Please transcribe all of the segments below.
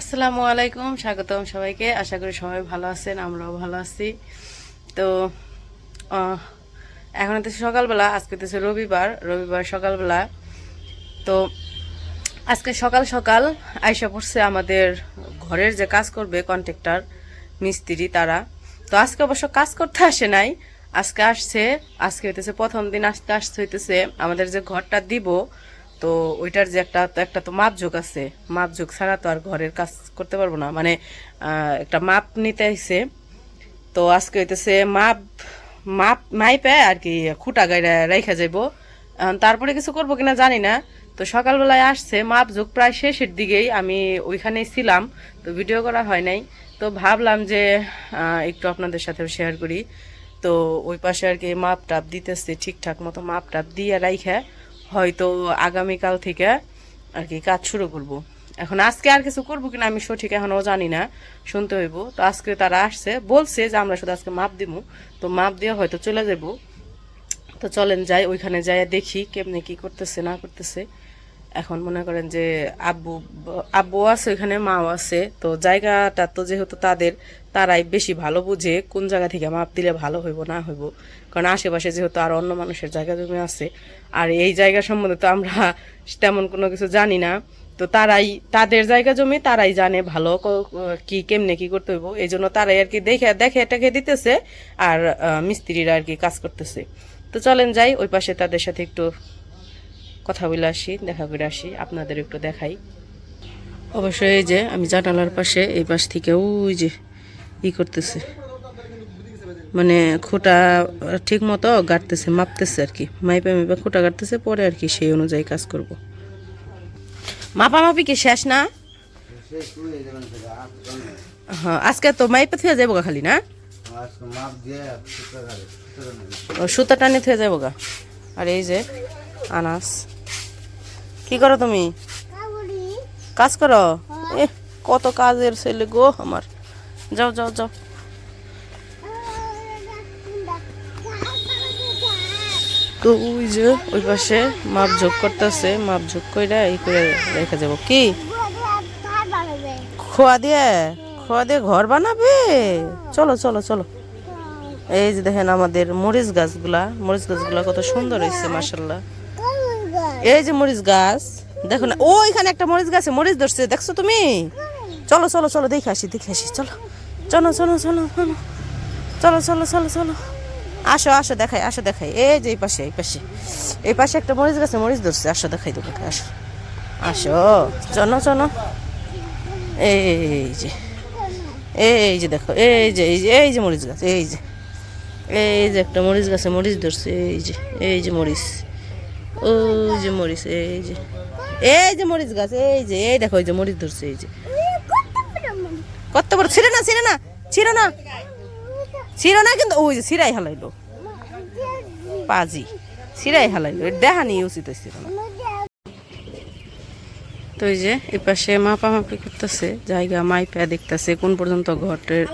আসসালামু আলাইকুম, স্বাগতম সবাইকে। আশা করি সবাই ভালো আছেন, আমরাও ভালো আছি। তো এখন হচ্ছে সকালবেলা, আজকে হচ্ছে রবিবার। রবিবার সকালবেলা। তো, আজকে সকাল সকাল আইসা পড়ছে আমাদের ঘরের যে কাজ করবে কন্ট্রাক্টর, মিস্ত্রি, তারা। তো আজকে অবশ্য কাজ করতে আসে নাই। আজকে আসছে, আজকে হইতেছে প্রথম দিন আজকে আসতে হইতেছে আমাদের যে ঘরটা দিব তো ওইটার যে একটা একটা তো মাপযোগ আছে। মাপযোগ ছাড়া তো আর ঘরের কাজ করতে পারব না। মানে একটা মাপ নিতে আইছে তো আজকে হইতেছে মাপ মাপ মাইপে আর কি খুঁটা গাইরা রেখা যাইব। তারপরে কিছু করব কিনা জানি না। তো সকালবেলায় আসছে মাপ যোগ প্রায় শেষের দিকেই আমি ওইখানেই ছিলাম। তো ভিডিও করা হয় নাই। তো ভাবলাম যে একটু আপনাদের সাথেও শেয়ার করি। তো ওই পাশে আর কি মাপ টাপ দিতেছে, ঠিকঠাক মতো মাপ টাপ দিয়ে রাইখা। হয়তো আগামীকাল থেকে আর কি কাজ শুরু করব। এখন আজকে আর কিছু করব কিনা আমি সঠিক এখনও জানি না, শুনতে হইব। তো আজকে তারা আসছে, বলছে যে আমরা শুধু আজকে মাপ দিব তো মাপ দিয়ে হয়তো চলে যাব। তো চলেন যাই, ওইখানে যাই দেখি কেমনে কি করতেছে, না করতেছে। এখন মনে করেন যে আব্বু আব্বু আছে ওইখানে মাও আছে, তো জায়গাটা তো যেহেতু তাদের, তারাই বেশি ভালো বুঝে কোন জায়গা থেকে মাপ দিলে ভালো হইব, না হইব। কারণ আশেপাশে যেহেতু আর অন্য মানুষের জায়গা জমি আছে, আর এই জায়গা সম্বন্ধে তো আমরা তেমন কোনো কিছু জানি না। তো তারাই, তাদের জায়গা জমি তারাই জানে ভালো কি কেমনে কি করতে হইব এই জন্য তারাই আর কি দেখে দেখে এটাকে দিতেছে, আর মিস্ত্রিরা আর কি কাজ করতেছে। তো চলেন যাই, ওই পাশে তাদের সাথে একটু কথা বলে আসি, দেখা করে আসি, আপনাদের একটু দেখাই। অবশ্যই এই যে আমি জানালার পাশে এই পাশ থেকে ওই যে ই করতেছে। মানে খোটা ঠিক মতো গাড়তেছে মাপতেছে আর কি। মাইপে মাইপে খোটা গাড়তেছে পরে আর কি সেই অনুযায়ী কাজ করব। মাপামাপি কি শেষ না? হ্যাঁ আজকে তো মাইপে থেকে যাব খালি না? সুতা টানে থেকে যাব আর এই যে আনাস। কি করো তুমি? কাজ করো? এ কত কাজের ছেলে গো আমার। যাও যাও যাও। তো ওই যে ওই পাশে মাপ যোগ করতেছে মাপ যোগ কইরা এই করে রেখে যাব। কি? খোয়া দিয়ে? খোয়া দিয়ে ঘর বানাবে? চলো চলো চলো। এই যে দেখেন আমাদের মরিচ গাছগুলা মরিচ গাছগুলা কত সুন্দর হয়েছে মাসাল্লাহ এই যে মরিচ গাছ দেখো না ওইখানে একটা মরিচ গাছে মরিচ ধরছে দেখছ তুমি চলো চলো চলো দেখে আসি দেখে আসি চলো চলো চলো চলো চলো চলো চলো চলো চলো আসো আসো দেখাই আসো দেখাই এই যে এই পাশে এই পাশে এই পাশে একটা মরিচ গাছে মরিচ ধরছে আসো দেখাই দেবো আসো আসো চলো চলো এই যে এই যে দেখো এই যে এই যে এই যে মরিচ গাছ এই যে এই যে একটা মরিচ গাছে মরিচ ধরছে এই যে এই যে মরিচ ওই যে মরিচ, এই যে। এই যে মরিচ গাছ, এই যে, এই দেখো, এই যে মরিচ ধরছে, এই যে। কত বড় ছিল না ছিল না ছিল না। ছিল না কিন্তু, ওই যে সিরাই হালাইলো। পাজি সিরাই হালাইলো। দেখানি উচিত ছিল না। তো এই যে এই পাশে মাপামাপি করতেছে, জায়গা মাইপা দেখতেছে, কোন পর্যন্ত ঘরটের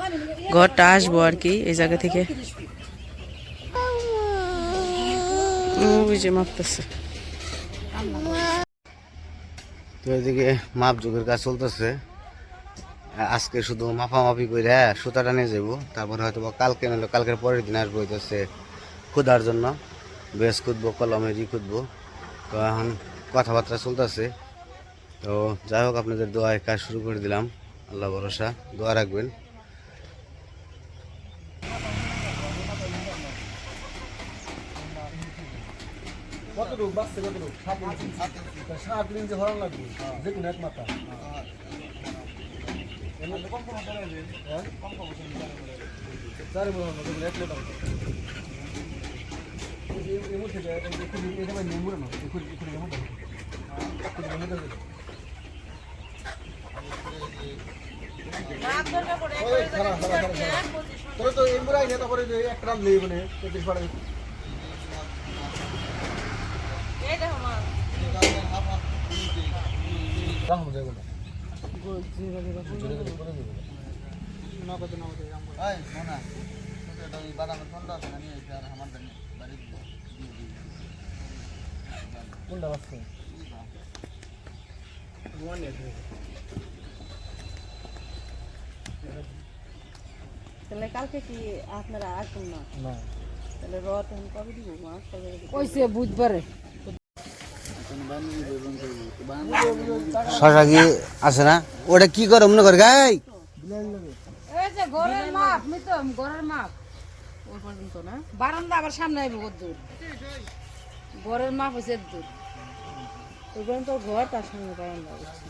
ঘরটা আসব আর কি, এই জায়গা থেকে। ওই মাপতেছে তো এদিকে মাপ যুগের কাজ চলতেছে। আজকে শুধু মাপামাপি করে সুতাটা নিয়ে যাব। তারপরে হয়তো কালকে নিলো কালকের পরের দিন আসব হইতেছে খুদার জন্য। বেশ খুঁজবো কলমের ই খুঁজবো তো এখন কথাবার্তা চলতেছে। তো যাই হোক, আপনাদের দোয়ায় কাজ শুরু করে দিলাম। আল্লাহ ভরসা। দোয়া রাখবেন। কতটুকু? বাচ্চা কতটুকু? সাত ইঞ্চি। সাত ইঞ্চি। হরণ লাগবে? যে কোনো এক মাথা। চারি মনে হয় এক লোটা এমন থেকে এখানে নেমুরে না এখানে এখানে এমন তোরা তো এমবুরাই না তারপরে একটা রাম নেই মানে পাড়ায় রাম বুঝে গেল নগদ নগদ রাম না বাদামের ঠান্ডা আছে আমি আমার বাড়ির কোনটা বাসছে তাহলে কালকে কি আপনারা আসবেন না তাহলে রথ কবে দিব কইছে বুধবারে শশা কি আছে না? ওটা কি করে মনে করে গাই? এই যে ঘরের মাপ মিতম ঘরের মাপ। ওই পর্যন্ত না বারান্দা আবার সামনে আইব কদ্দূর ঘরের মাপ হয়েছে দূর। ওই পর্যন্ত ঘর তার সঙ্গে বারান্দা বুঝছি।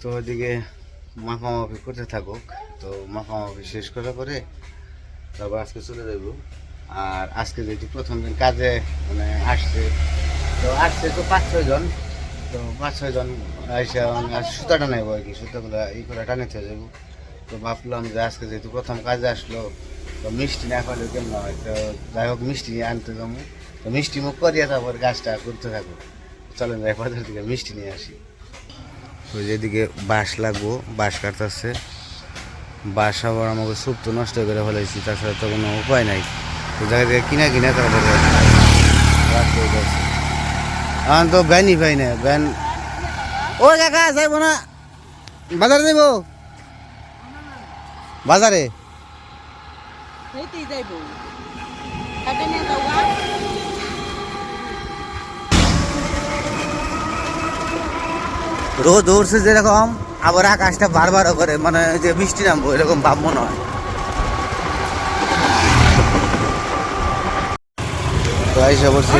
তো ওইদিকে মাপামাপি করতে থাকুক। তো মাপামাপি শেষ করার পরে তারপর আজকে চলে যাব। আর আজকে যেহেতু প্রথম দিন কাজে মানে আসছে, তো আসছে তো পাঁচ, ছয় জন। তো পাঁচ, ছয় জন এসে সুতাটা নেব আর কি, সুতাগুলো ই করে টানিতে যাব। তো ভাবলাম যে আজকে যেহেতু প্রথম কাজে আসলো, তো মিষ্টি না পারলে কেমন হয়? তো যাই হোক, মিষ্টি নিয়ে আনতে যাব। তো মিষ্টি মুখ করিয়া তারপর গাছটা করতে থাকব চলেন যাই বাজার থেকে মিষ্টি নিয়ে আসি। যেদিকে বাঁশ লাগবো, বাঁশ কাটতেছে। বাঁশ আবার আমাকে সুপ তো নষ্ট করে ফেলাইছি, তাছাড়া তো কোনো উপায় নাই। তো জায়গা থেকে কিনা কিনা এখন তো ভ্যানই পাই না ভ্যান ও কাকা, যাইব না। বাজারে যাইব? বাজারে? যাইব কাটে নিয়ে যাও গা। রোদ উঠছে যেরকম, আবার আকাশটা বারবার করে মানে যে বৃষ্টি নামবো, এরকম ভাব মনে হয়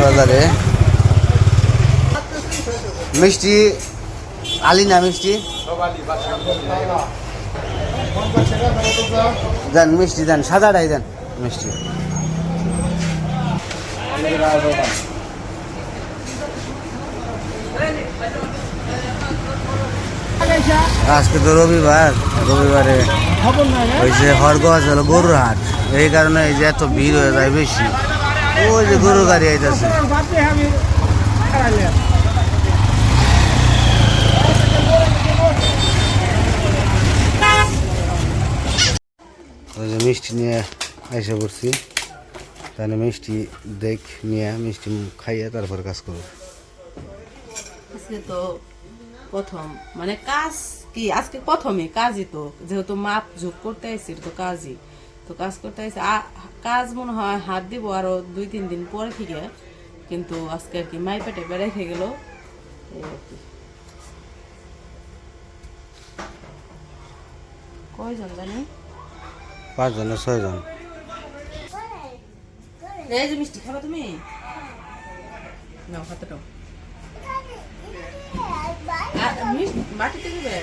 বাজারে। মিষ্টি, আলি না মিষ্টি? দেন মিষ্টি, দেন, সাদাটাই দেন, মিষ্টি। আজকে তো রবিবার, রবিবারে হয়েছে হরগজ হলো গরুর হাট এই কারণে এই যে এত ভিড় হয়ে যায় বেশি। ওই যে গরু গাড়ি আইতেছে। ওই যে মিষ্টি নিয়ে এসে পড়ছি। তাহলে মিষ্টি দেখ নিয়ে, মিষ্টি খাইয়ে তারপর কাজ করব আজকে তো প্রথম। মানে কাজ কি আজকে প্রথমে কাজই তো যেহেতু মাপ যোগ করতে আইসি তো কাজই। তো কাজ করতে আইসি আ- কাজ মনে হয় হাত দিব আরও দুই তিন দিন পরে থেকে কিন্তু আজকে আর কি মাই পেটে বেড়ে খেয়ে গেল। এই আর কি। কয়জন জানি? পাঁচজন ছয়জন। এই যে মিষ্টি খাবা তুমি? নাও হাতে মিষ্টি বাটিতে দিবে?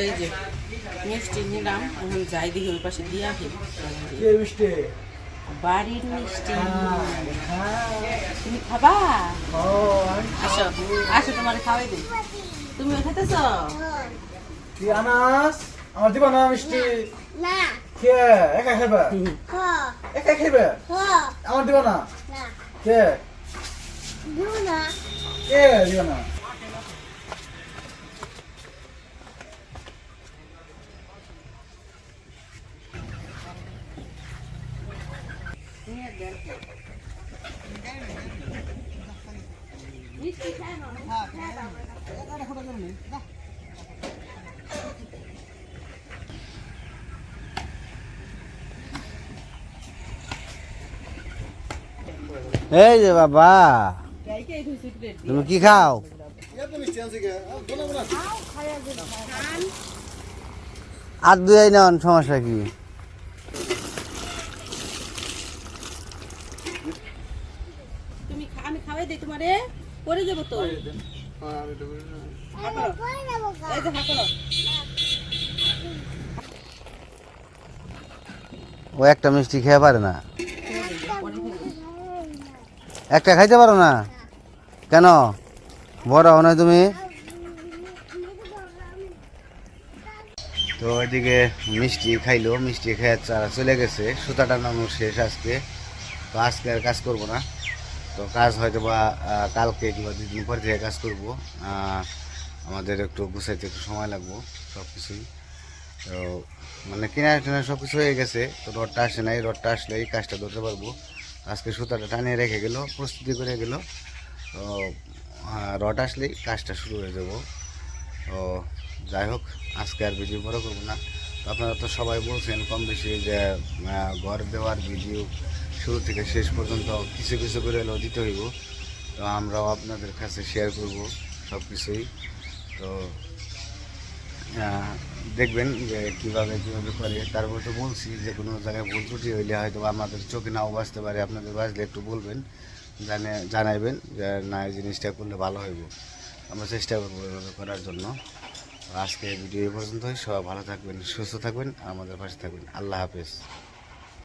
এই যে মিষ্টি নিলাম এখন যাই দেখি ওই পাশে দিয়ে আসি। মিষ্টি? বাড়ির মিষ্টি। তুমি খাবা? ও আমি আসো আসো তোমার খাওয়াই দিই। তুমি খেতেছ কি আনাস? আমার দিবা না মিষ্টি? না কে? একা খাবে হ। একা খাবে হ। আমার দিবা না? না। কে? দিও না। কে? দিবা না। এই যে বাবা। তুমি কি খাও? এত মিষ্টি আনছি কে বলা বলা আর দুই নেন সমস্যা কি? তুমি আমি খাওয়াই দিই তোমারে। পরে যাব তো। হাঁকো। কই না বাবা এই যে হাঁকো। ও একটা মিষ্টি খেয়ে পারে না। একটা খাইতে পারো না? কেন? বড় হও তুমি। তো ওইদিকে মিষ্টি খাইলো, মিষ্টি খেয়ে তারা চলে গেছে। সুতা টানানো শেষ আজকে। তো আজকে আর কাজ করব না। তো কাজ হয়তো বা কালকে কিংবা দুই দিন পর থেকে কাজ করব। আমাদের একটু গুছাইতে একটু সময় লাগবো সব কিছুই তো মানে কিনা টিনা সব কিছু হয়ে গেছে। তো রডটা আসে নাই, রডটা আসলেই কাজটা ধরতে পারব। আজকে সুতাটা টানিয়ে রেখে গেল, প্রস্তুতি করে গেল। তো রড আসলেই কাজটা শুরু হয়ে যাব। তো, যাই হোক, আজকে আর ভিডিও বড় করব না। তো আপনারা তো সবাই বলছেন কম বেশি যে ঘর দেওয়ার ভিডিও শুরু থেকে শেষ পর্যন্ত কিছু কিছু করে হলেও দিতে হইব। তো আমরাও আপনাদের কাছে শেয়ার করব সব কিছুই তো দেখবেন যে কীভাবে কীভাবে করে। তারপর তো বলছি যে কোনো জায়গায় ভুল ত্রুটি হইলে হয়তো আমাদের চোখে নাও বাঁচতে পারে। আপনাদের বাঁচলে একটু বলবেন, জানে, জানাইবেন যে না, এই জিনিসটা করলে ভালো হইব। আমরা চেষ্টা করব এভাবে করার জন্য। আজকে ভিডিও এই পর্যন্তই। সবাই ভালো থাকবেন, সুস্থ থাকবেন, আমাদের পাশে থাকবেন। আল্লাহ হাফেজ।